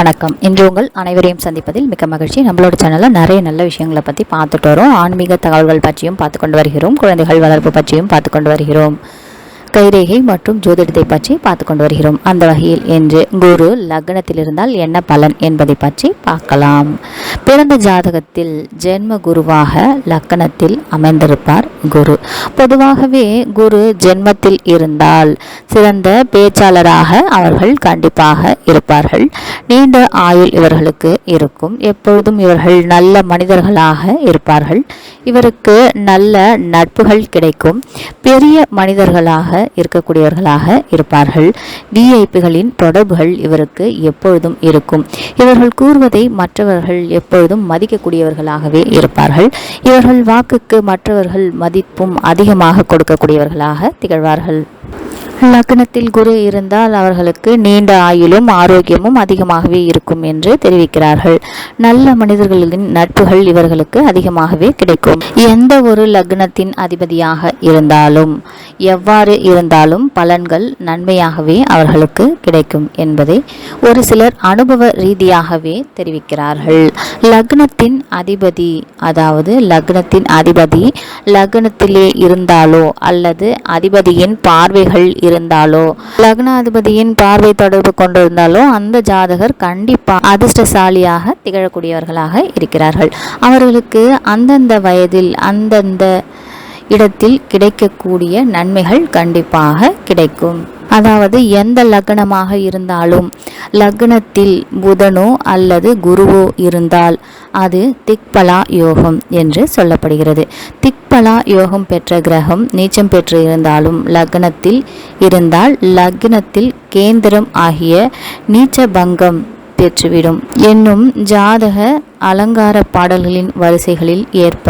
வணக்கம். இன்று உங்கள் அனைவரையும் சந்திப்பதில் மிக்க மகிழ்ச்சி. நம்மளோட சேனலில் நிறைய நல்ல விஷயங்களை பற்றி பார்த்துட்டு வரோம். ஆன்மீக தகவல்கள் பற்றியும் பார்த்து கொண்டு வருகிறோம். குழந்தைகள் வளர்ப்பு பற்றியும் பார்த்து கொண்டு வருகிறோம். கைரேகை மற்றும் ஜோதிடத்தை பற்றி பார்த்து கொண்டு வருகிறோம். அந்த வகையில் இன்று குரு லக்னத்தில் இருந்தால் என்ன பலன் என்பதை பற்றி பார்க்கலாம். பிறந்த ஜாதகத்தில் ஜென்ம குருவாக லக்கணத்தில் அமைந்திருப்பார் குரு. பொதுவாகவே குரு ஜென்மத்தில் இருந்தால் சிறந்த பேச்சாளராக அவர்கள் கண்டிப்பாக இருப்பார்கள். நீண்ட ஆயுள் இவர்களுக்கு இருக்கும். எப்பொழுதும் இவர்கள் நல்ல மனிதர்களாக இருப்பார்கள். இவருக்கு நல்ல நட்புகள் கிடைக்கும். பெரிய மனிதர்களாக இருக்கக்கூடியவர்களாக இருப்பார்கள். விஐபிகளின் தொடர்புகள் இவருக்கு எப்பொழுதும் இருக்கும். இவர்கள் கூறுவதை மற்றவர்கள் எப்பொழுதும் மதிக்கக்கூடியவர்களாகவே இருப்பார்கள். இவர்கள் வாக்குக்கு மற்றவர்கள் மதிப்பும் அதிகமாக கொடுக்கக்கூடியவர்களாக திகழ்வார்கள். லக்னத்தில் குரு இருந்தால் அவர்களுக்கு நீண்ட ஆயுளும் ஆரோக்கியமும் அதிகமாகவே இருக்கும் என்று தெரிவிக்கிறார்கள். நல்ல மனிதர்களின் நட்புகள் இவர்களுக்கு அதிகமாகவே கிடைக்கும். எந்த ஒரு லக்னத்தின் அதிபதியாக இருந்தாலும் எவ்வாறு இருந்தாலும் பலன்கள் நன்மையாகவே அவர்களுக்கு கிடைக்கும் என்பதை ஒரு சிலர் அனுபவ ரீதியாகவே தெரிவிக்கிறார்கள். லக்னத்தின் அதிபதி அதாவது லக்னத்தின் அதிபதி லக்னத்திலே இருந்தாலோ அல்லது அதிபதியின் பார்வைகள் இருந்தாலோ லக்னாதிபதியின் பார்வை தொடர்பு கொண்டிருந்தாலோ அந்த ஜாதகர் கண்டிப்பாக அதிர்ஷ்டசாலியாக திகழக்கூடியவர்களாக இருக்கிறார்கள். அவர்களுக்கு அந்தந்த வயதில் அந்தந்த இடத்தில் கிடைக்கக்கூடிய நன்மைகள் கண்டிப்பாக கிடைக்கும். அதாவது எந்த லக்னமாக இருந்தாலும் லக்னத்தில் புதனோ அல்லது குருவோ இருந்தால் அது திக்பலா யோகம் என்று சொல்லப்படுகிறது. திக்பலா யோகம் பெற்ற கிரகம் நீச்சம் பெற்று இருந்தாலும் லக்னத்தில் இருந்தால் லக்னத்தில் கேந்திரம் ஆகிய நீச்ச பங்கம் பெற்றுவிடும். என்னும் ஜாதக அலங்கார பாடல்களின் வரிசைகளில் ஏற்ப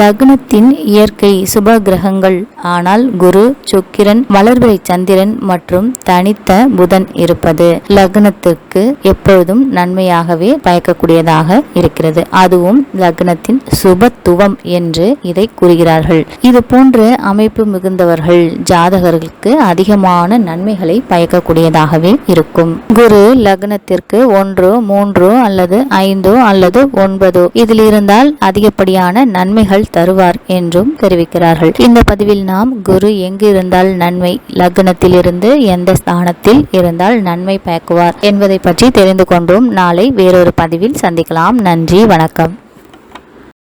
லக்னத்தின் இயற்கை சுப கிரகங்கள் ஆனால் குரு சுக்கிரன் வளர்பிறை சந்திரன் மற்றும் தனித்த புதன் இருப்பது லக்னத்திற்கு எப்பொழுதும் நன்மையாகவே பயக்கக்கூடியதாக இருக்கிறது. அதுவும் லக்னத்தின் சுபத்துவம் என்று இதை கூறுகிறார்கள். இது போன்ற அமைப்பு மிகுந்தவர்கள் ஜாதகர்களுக்கு அதிகமான நன்மைகளை பயக்கக்கூடியதாகவே இருக்கும். குரு லக்னத்திற்கு ஒன்றோ மூன்றோ அல்லது ஐந்தோ அல்லது ஒன்பதோ இதில் இருந்தால் அதிகப்படியான நன்மைகள் தருவார் என்றும் தெரிவிக்கிறார்கள். இந்த பதிவில் நாம் குரு எங்கு இருந்தால் நன்மை லக்னத்தில் இருந்து எந்த ஸ்தானத்தில் இருந்தால் நன்மை பயக்குவார் என்பதை பற்றி தெரிந்து கொண்டோம். நாளை வேறொரு பதிவில் சந்திக்கலாம். நன்றி வணக்கம்.